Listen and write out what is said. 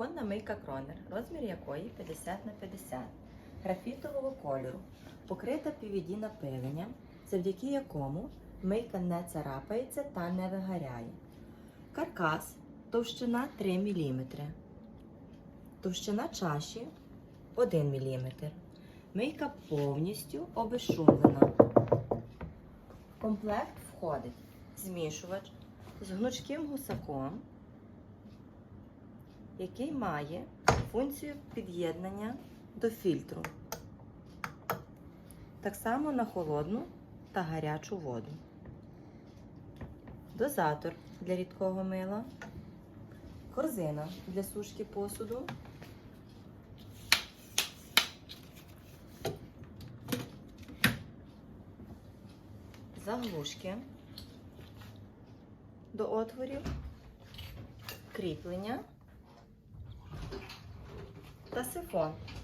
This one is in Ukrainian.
Кухонна мийка Кронер, розмір якої 50 на 50, графітового кольору, покрита PVD напиленням, завдяки якому мийка не царапається та не вигоряє. Каркас товщина 3 мм. Товщина чаші 1 мм. Мийка повністю обезшумлена. В комплект входить змішувач з гнучким гусаком, який має функцію під'єднання до фільтру. Так само на холодну та гарячу воду. Дозатор для рідкого мила, корзина для сушки посуду. Заглушки до отворів, кріплення та сифон.